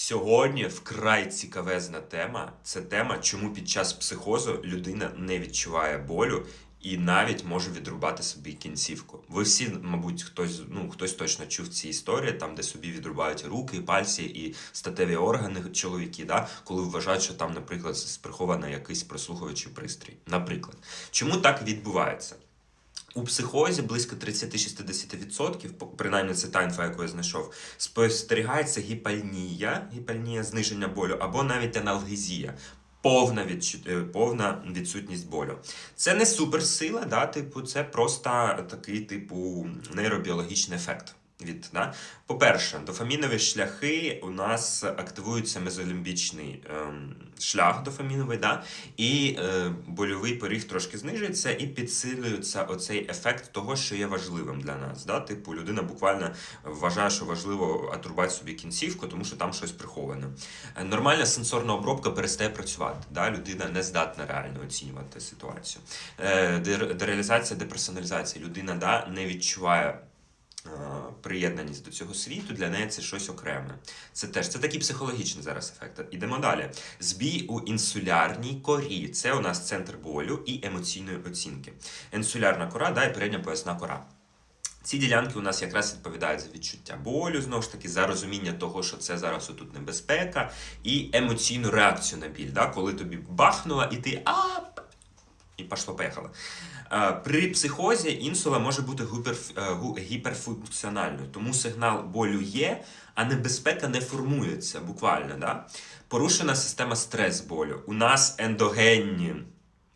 Сьогодні вкрай цікавезна тема. Це тема, чому під час психозу людина не відчуває болю і навіть може відрубати собі кінцівку. Ви всі, мабуть, хтось, ну хтось точно чув ці історії, там, де собі відрубають руки, пальці і статеві органи чоловіки, да, коли вважають, що там, наприклад, прихований якийсь прослуховуючий пристрій. Наприклад, чому так відбувається? У психозі близько 30-60%, по- принаймні це та інфа, яку я знайшов, спостерігається гіпальнія, гіпальнія зниження болю, або навіть аналгезія. Повна, відчу... е, повна відсутність болю. Це не суперсила, да, типу, це просто такий, типу, нейробіологічний ефект. Від, да? По-перше, дофамінові шляхи у нас активується мезолімбічний ем, шлях дофаміновий, да? і е, больовий поріг трошки знижується, і підсилюється оцей ефект того, що є важливим для нас. Да? Типу, людина буквально вважає, що важливо отрубати собі кінцівку, тому що там щось приховане. Е, Нормальна сенсорна обробка перестає працювати. Да? Людина не здатна реально оцінювати ситуацію. Е, Дереалізація, деперсоналізація. Людина да, не відчуває приєднаність до цього світу, для неї це щось окреме. Це теж це такий психологічний зараз ефект. Ідемо далі. Збій у інсулярній корі. Це у нас центр болю і емоційної оцінки. Інсулярна кора, да, і передня поясна кора. Ці ділянки у нас якраз відповідають за відчуття болю, знову ж таки, за розуміння того, що це зараз отут небезпека, і емоційну реакцію на біль, да? коли тобі бахнуло, і ти а і пішло поїхало. Е, При психозі інсула може бути е, гіперфункціональною, тому сигнал болю є, а небезпека не формується буквально. Да? Порушена система стрес болю. У нас ендогенні,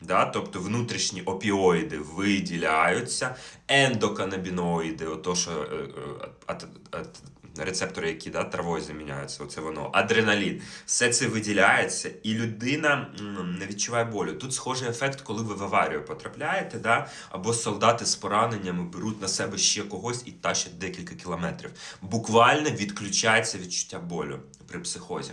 да? тобто внутрішні опіоїди виділяються, ендоканабіноїди, ото що е, рецептори, які да, травою заміняються, оце воно, адреналін. Все це виділяється, і людина не відчуває болю. Тут схожий ефект, коли ви в аварію потрапляєте, да? або солдати з пораненнями беруть на себе ще когось і тащать декілька кілометрів. Буквально відключається відчуття болю при психозі.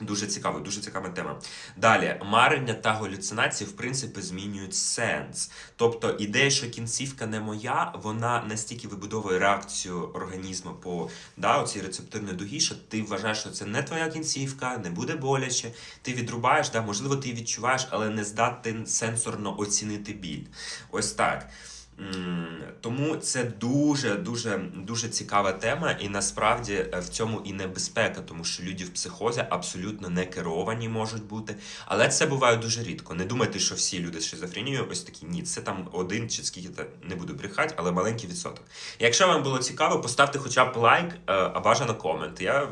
Дуже цікаво, дуже цікава тема. Далі, марення та галюцинації, в принципі, змінюють сенс. Тобто ідея, що кінцівка не моя, вона настільки вибудовує реакцію організму по да, оцій рецептивній дугі, що ти вважаєш, що це не твоя кінцівка, не буде боляче. Ти відрубаєш, да, можливо, ти відчуваєш, але не здатен сенсорно оцінити біль. Ось так. Тому це дуже дуже дуже цікава тема, і насправді е, в цьому і небезпека, тому що люди в психозі абсолютно не керовані можуть бути. Але це буває дуже рідко. Не думайте, що всі люди з шизофренією ось такі. Ні, це там один чи скільки то не буду брехати, але маленький відсоток. Якщо вам було цікаво, поставте хоча б лайк, е, а бажано комент. Я